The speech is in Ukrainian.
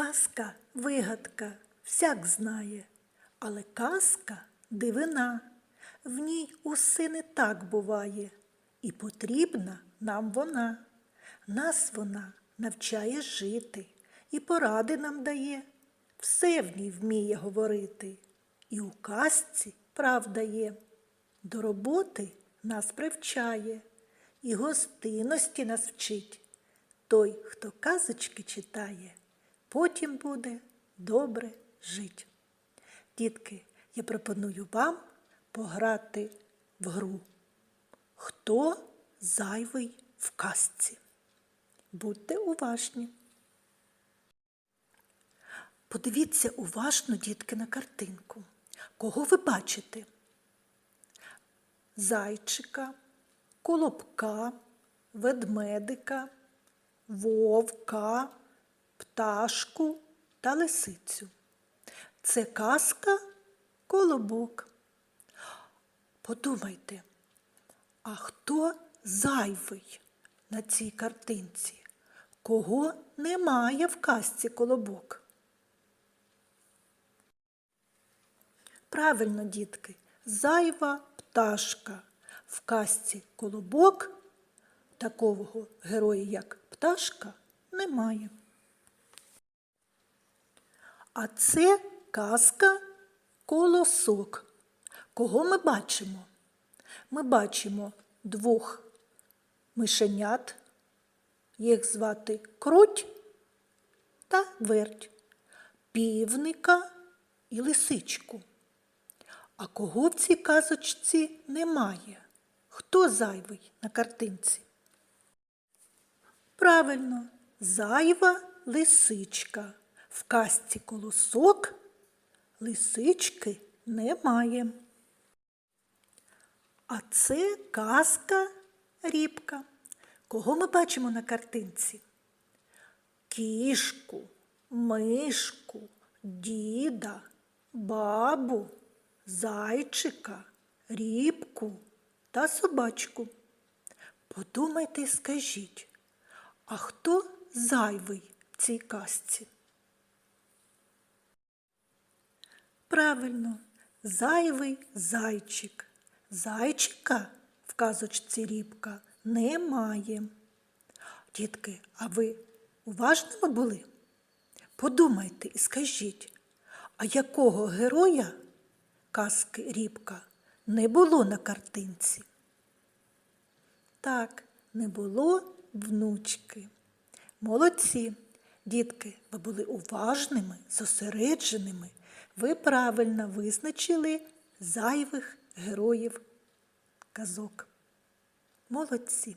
Казка вигадка всяк знає, але казка дивина. В ній усе не так буває, і потрібна нам вона. Нас вона навчає жити і поради нам дає, все в ній вміє говорити, і у казці правда є. До роботи нас привчає, і гостинності нас вчить. Той, хто казочки читає, потім буде добре жить. Дітки, я пропоную вам пограти в гру. Хто зайвий в казці? Будьте уважні. Подивіться уважно, дітки, на картинку. Кого ви бачите? Зайчика, колобка, ведмедика, вовка, пташку та лисицю. Це казка колобок. Подумайте, а хто зайвий на цій картинці? Кого немає в казці колобок? Правильно, дітки, зайва пташка. В казці колобок такого героя, як пташка, немає. А це казка колосок. Кого ми бачимо? Ми бачимо двох мишенят, їх звати круть та верть, півника і лисичку. А кого в цій казочці немає? Хто зайвий на картинці? Правильно, зайва лисичка. В казці колосок лисички немає. А це казка рібка. Кого ми бачимо на картинці? Кішку, мишку, діда, бабу, зайчика, рібку та собачку. Подумайте і скажіть, а хто зайвий в цій казці? Правильно, зайвий зайчик. Зайчика в казочці рібка немає. Дітки, а ви уважними були? Подумайте і скажіть, а якого героя казки рібка не було на картинці? Так, не було внучки. Молодці, дітки, ви були уважними, зосередженими. Ви правильно визначили зайвих героїв казок. Молодці!